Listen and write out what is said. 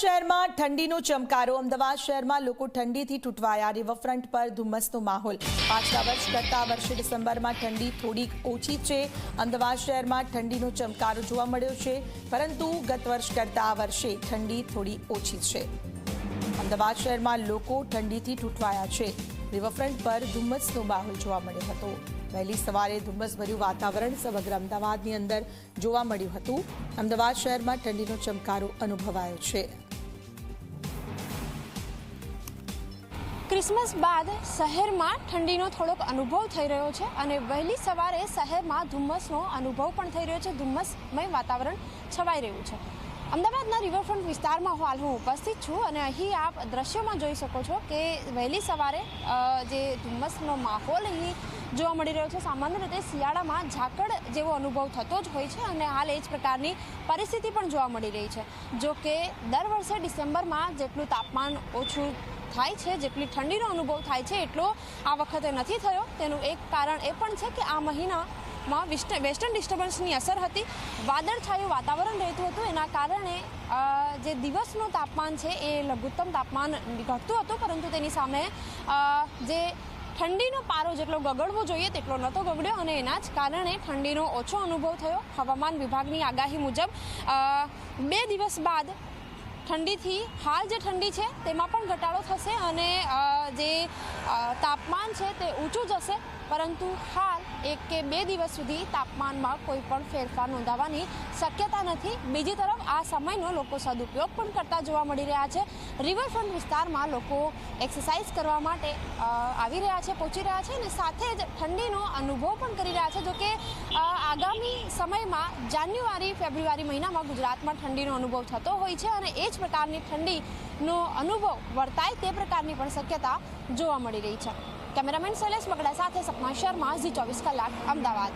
શહેરમાં ઠંડીનો ચમકારો. અમદાવાદ શહેરમાં લોકો ઠંડીથી તૂટવાયા. રિવરફ્રન્ટ પર ધુમ્મસનો માહોલ. પાછલા વર્ષ કરતા વર્ષે ડિસેમ્બરમાં ઠંડી થોડીક ઓછી છે. અમદાવાદ શહેરમાં ઠંડીનો ચમકારો જોવા મળ્યો છે. પરંતુ ગત વર્ષ કરતા આ વર્ષે ઠંડી થોડી ઓછી છે. અમદાવાદ શહેરમાં લોકો ઠંડીથી તૂટવાયા છે. રિવરફ્રન્ટ પર ધુમ્મસનો માહોલ જોવા મળ્યો હતો. વહેલી સવારે ધુમ્મસભર્યું વાતાવરણ સમગ્ર અમદાવાદની અંદર જોવા મળ્યું હતું. અમદાવાદ શહેરમાં ઠંડીનો ચમકારો અનુભવાયો છે. ક્રિસમસ બાદ શહેરમાં ઠંડીનો થોડોક અનુભવ થઈ રહ્યો છે અને વહેલી સવારે શહેરમાં ધુમ્મસનો અનુભવ પણ થઈ રહ્યો છે. ધુમ્મસમય વાતાવરણ છવાઈ રહ્યું છે. અમદાવાદના રિવરફ્રન્ટ વિસ્તારમાં હાલ હું ઉપસ્થિત છું અને અહીં આપ દ્રશ્યોમાં જોઈ શકો છો કે વહેલી સવારે જે ધુમ્મસનો માહોલ અહીં જોવા મળી રહ્યો છે. સામાન્ય રીતે શિયાળામાં ઝાકળ જેવો અનુભવ થતો જ હોય છે અને હાલ એ જ પ્રકારની પરિસ્થિતિ પણ જોવા મળી રહી છે. જો કે દર વર્ષે ડિસેમ્બરમાં જેટલું તાપમાન ઓછું થાય છે, જેટલી ઠંડીનો અનુભવ થાય છે, એટલો આ વખતે નથી થયો. તેનું એક કારણ એ પણ છે કે આ મહિનામાં વિસ્ટ- વેસ્ટર્ન ડિસ્ટર્બન્સની અસર હતી. વાદળછાયું વાતાવરણ રહેતું હતું. એના કારણે જે દિવસનું તાપમાન છે એ લઘુત્તમ તાપમાન ઘટતું હતું, પરંતુ તેની સામે જે ઠંડીનો પારો જેટલો ગગડવો જોઈએ તેટલો નહોતો ગગડ્યો અને એના જ કારણે ઠંડીનો ઓછો અનુભવ થયો. હવામાન વિભાગની આગાહી મુજબ બે દિવસ બાદ ઠંડીથી હાલ જે ઠંડી છે, તેમાં પણ ઘટાડો થશે અને જે તાપમાન છે તે ઊંચું જશે. પરંતુ હાલ એક કે બે દિવસ સુધી તાપમાનમાં કોઈ પણ ફેરફાર નોંધાવાની શક્યતા નથી. બીજી તરફ આ સમયનો લોકો સદુપયોગ પણ કરતા જોવા મળી રહ્યા છે. રિવરફ્રન્ટ વિસ્તારમાં લોકો એક્સરસાઇઝ કરવા માટે આવી રહ્યા છે, પહોંચી રહ્યા છે અને સાથે જ ઠંડીનો અનુભવ પણ કરી રહ્યા છે. જોકે આગામી સમયમાં જાન્યુઆરી, ફેબ્રુઆરી મહિનામાં ગુજરાતમાં ઠંડીનો અનુભવ થતો હોય છે અને એ જ પ્રકારની ઠંડીનો અનુભવ વર્તાય તે પ્રકારની પણ શક્યતા જોવા મળી રહી છે. કેમેરામેન શૈલેષ મકડા સાથે સપના શર્મા, ઝી ચોવીસ કલાક, અમદાવાદ.